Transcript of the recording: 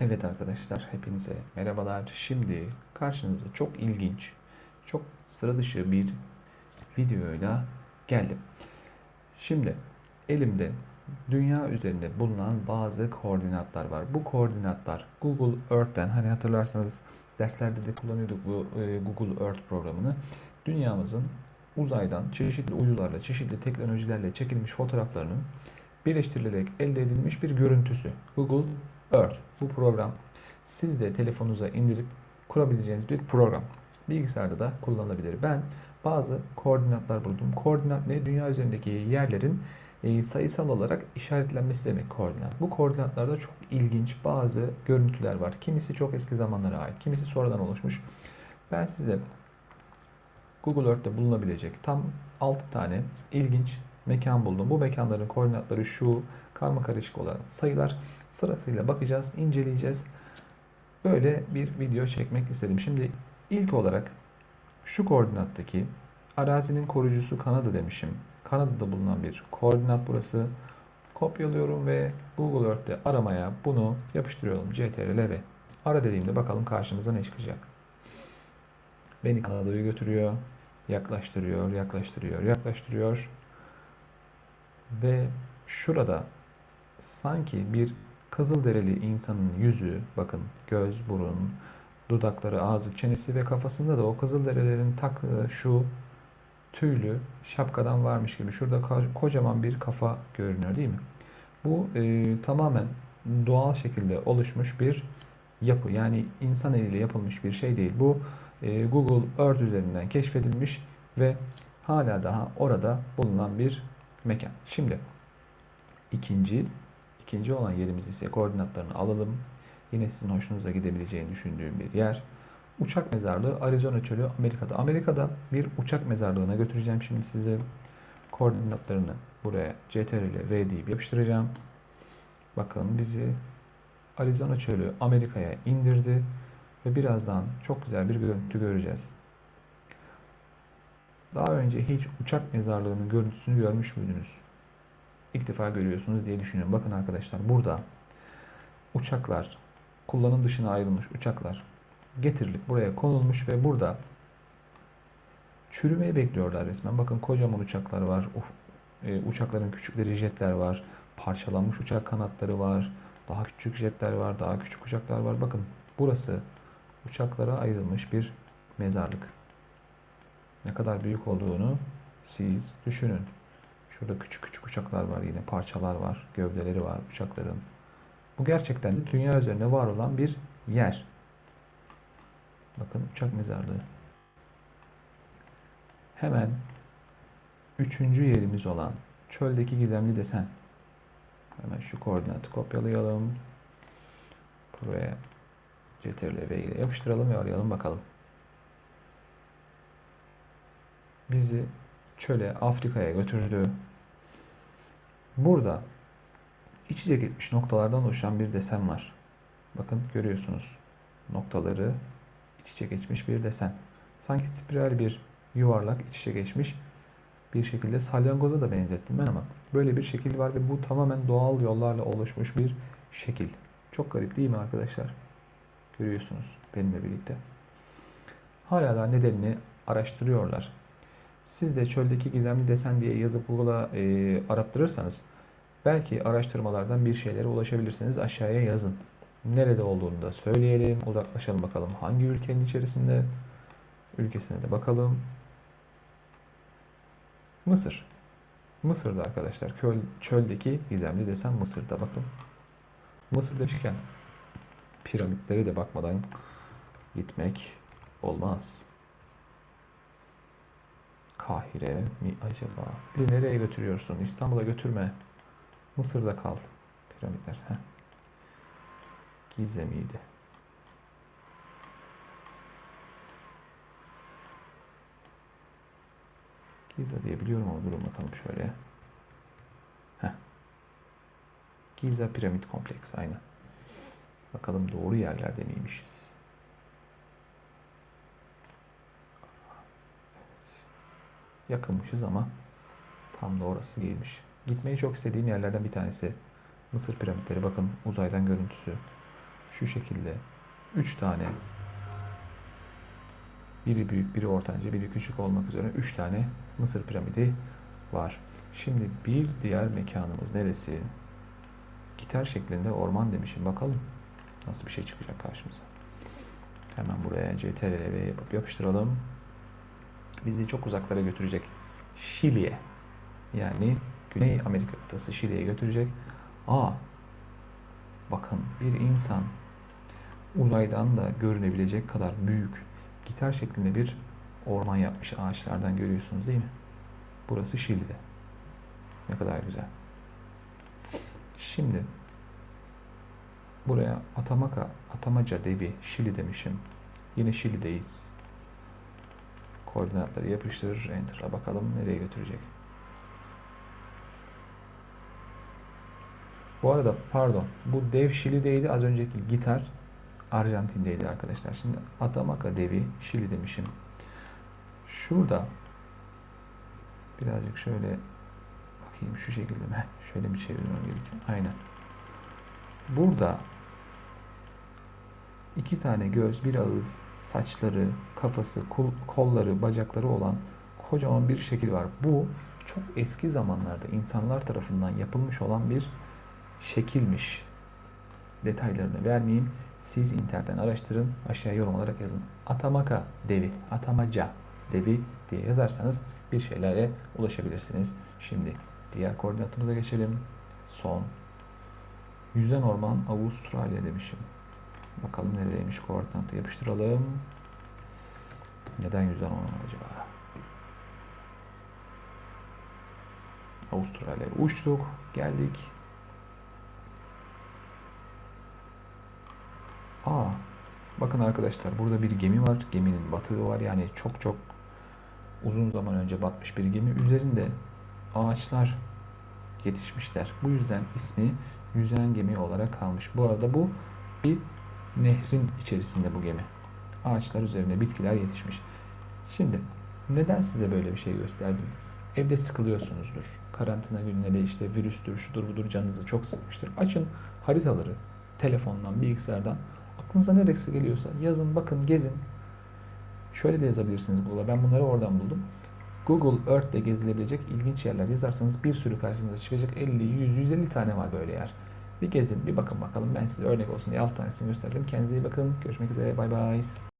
Evet arkadaşlar hepinize merhabalar. Şimdi karşınızda çok ilginç, çok sıra dışı bir videoyla geldim. Şimdi elimde dünya üzerinde bulunan bazı koordinatlar var. Bu koordinatlar Google Earth'ten hani hatırlarsanız derslerde de kullanıyorduk bu e, Google Earth programını. Dünyamızın uzaydan çeşitli uydularla, çeşitli teknolojilerle çekilmiş fotoğraflarının birleştirilerek elde edilmiş bir görüntüsü. Google Earth. Bu program siz de telefonunuza indirip kurabileceğiniz bir program. Bilgisayarda da kullanılabilir. Ben bazı koordinatlar buldum. Koordinat ne? Dünya üzerindeki yerlerin e, sayısal olarak işaretlenmesi demek koordinat. Bu koordinatlarda çok ilginç bazı görüntüler var. Kimisi çok eski zamanlara ait, kimisi sonradan oluşmuş. Ben size Google Earth'te bulunabilecek tam 6 tane ilginç mekan buldum. Bu mekanların koordinatları şu karma karışık olan sayılar sırasıyla bakacağız, inceleyeceğiz. Böyle bir video çekmek istedim. Şimdi ilk olarak şu koordinattaki arazinin koruyucusu Kanada demişim. Kanada'da bulunan bir koordinat burası. Kopyalıyorum ve Google Earth'te aramaya bunu yapıştırıyorum. CTRL ve ara dediğimde bakalım karşımıza ne çıkacak. Beni Kanada'ya götürüyor. Yaklaştırıyor, yaklaştırıyor, yaklaştırıyor. Ve şurada sanki bir Kızılderili insanın yüzü, bakın göz, burun, dudakları, ağzı, çenesi ve kafasında da o Kızılderililerin taktığı şu tüylü şapkadan varmış gibi. Şurada kocaman bir kafa görünüyor değil mi? Bu e, tamamen doğal şekilde oluşmuş bir yapı. Yani insan eliyle yapılmış bir şey değil. Bu e, Google Earth üzerinden keşfedilmiş ve hala daha orada bulunan bir mekan. Şimdi ikinci ikinci olan yerimiz ise koordinatlarını alalım. Yine sizin hoşunuza gidebileceğini düşündüğüm bir yer. Uçak mezarlığı Arizona çölü Amerika'da. Amerika'da bir uçak mezarlığına götüreceğim şimdi size. Koordinatlarını buraya CTRL ile V deyip yapıştıracağım. Bakın bizi Arizona çölü Amerika'ya indirdi ve birazdan çok güzel bir görüntü göreceğiz. Daha önce hiç uçak mezarlığının görüntüsünü görmüş müydünüz? İlk defa görüyorsunuz diye düşünüyorum. Bakın arkadaşlar burada uçaklar, kullanım dışına ayrılmış uçaklar getirilip buraya konulmuş ve burada çürümeyi bekliyorlar resmen. Bakın kocaman uçaklar var. Uf, e, uçakların küçükleri jetler var. Parçalanmış uçak kanatları var. Daha küçük jetler var. Daha küçük uçaklar var. Bakın burası uçaklara ayrılmış bir mezarlık. Ne kadar büyük olduğunu siz düşünün. Şurada küçük küçük uçaklar var yine parçalar var, gövdeleri var uçakların. Bu gerçekten de dünya üzerinde var olan bir yer. Bakın uçak mezarlığı. Hemen üçüncü yerimiz olan çöldeki gizemli desen. Hemen şu koordinatı kopyalayalım. Buraya CTRL V ile yapıştıralım ve arayalım bakalım. Bizi çöle Afrika'ya götürdü. Burada iç içe gitmiş noktalardan oluşan bir desen var. Bakın görüyorsunuz. Noktaları iç içe geçmiş bir desen. Sanki spiral bir yuvarlak iç içe geçmiş bir şekilde salyangoza da benzettim ben ama böyle bir şekil var ve bu tamamen doğal yollarla oluşmuş bir şekil. Çok garip değil mi arkadaşlar? Görüyorsunuz benimle birlikte. Hala da nedenini araştırıyorlar. Siz de çöldeki gizemli desen diye yazıp Google'a e, arattırırsanız belki araştırmalardan bir şeylere ulaşabilirsiniz. Aşağıya yazın. Nerede olduğunu da söyleyelim. Uzaklaşalım bakalım hangi ülkenin içerisinde. Ülkesine de bakalım. Mısır. Mısır'da arkadaşlar. Köl, çöldeki gizemli desen Mısır'da bakın. Mısır demişken piramitlere de bakmadan gitmek olmaz. Kahire mi acaba? Bizi nereye götürüyorsun? İstanbul'a götürme. Mısır'da kal. Piramitler. Heh. Gize miydi? Giza diye biliyorum ama durun bakalım şöyle. Heh. Giza piramit kompleks aynı. Bakalım doğru yerlerde miymişiz? Yakınmışız ama tam da orası değilmiş. Gitmeyi çok istediğim yerlerden bir tanesi. Mısır piramitleri bakın uzaydan görüntüsü. şu şekilde 3 tane biri büyük, biri ortanca, biri küçük olmak üzere 3 tane Mısır piramidi var. Şimdi bir diğer mekanımız neresi? Gitar şeklinde orman demişim. Bakalım nasıl bir şey çıkacak karşımıza. Hemen buraya CTRL yapıp yapıştıralım. Bizi çok uzaklara götürecek. Şili'ye. Yani Güney Amerika kıtası Şili'ye götürecek. Aa, bakın bir insan uzaydan da görünebilecek kadar büyük gitar şeklinde bir orman yapmış ağaçlardan görüyorsunuz değil mi? Burası Şili'de. Ne kadar güzel. Şimdi buraya Atamaka, Atamaca Devi, Şili demişim. Yine Şili'deyiz. Koordinatları yapıştır, enter'a bakalım nereye götürecek. Bu arada pardon, bu dev Şili'deydi. Az önceki gitar Arjantin'deydi arkadaşlar. Şimdi Atamaka devi Şili demişim. Şurada birazcık şöyle bakayım şu şekilde mi? Şöyle bir çevirmem gerekiyor. Aynen. Burada iki tane göz, bir ağız, saçları, kafası, kol- kolları, bacakları olan kocaman bir şekil var. Bu çok eski zamanlarda insanlar tarafından yapılmış olan bir şekilmiş. Detaylarını vermeyeyim. Siz internetten araştırın, aşağıya yorum olarak yazın. Atamaka devi, Atamaca devi diye yazarsanız bir şeylere ulaşabilirsiniz. Şimdi diğer koordinatımıza geçelim. Son. Yüzen orman Avustralya demişim. Bakalım neredeymiş koordinatı yapıştıralım. Neden yüzen orman acaba? Avustralya'ya uçtuk, geldik. Aa, bakın arkadaşlar burada bir gemi var. Geminin batığı var. Yani çok çok uzun zaman önce batmış bir gemi. Üzerinde ağaçlar yetişmişler. Bu yüzden ismi yüzen gemi olarak kalmış. Bu arada bu bir nehrin içerisinde bu gemi. Ağaçlar üzerine bitkiler yetişmiş. Şimdi neden size böyle bir şey gösterdim? Evde sıkılıyorsunuzdur. Karantina günleri işte virüstür, şudur budur canınızı çok sıkmıştır. Açın haritaları telefondan, bilgisayardan. Aklınıza neresi geliyorsa yazın, bakın, gezin. Şöyle de yazabilirsiniz Google'a. Ben bunları oradan buldum. Google Earth'te gezilebilecek ilginç yerler yazarsanız bir sürü karşınıza çıkacak. 50, 100, 150 tane var böyle yer. Bir gezin, bir bakın bakalım. Ben size örnek olsun diye alt tanesini gösterdim. Kendinize iyi bakın. Görüşmek üzere. Bay bay.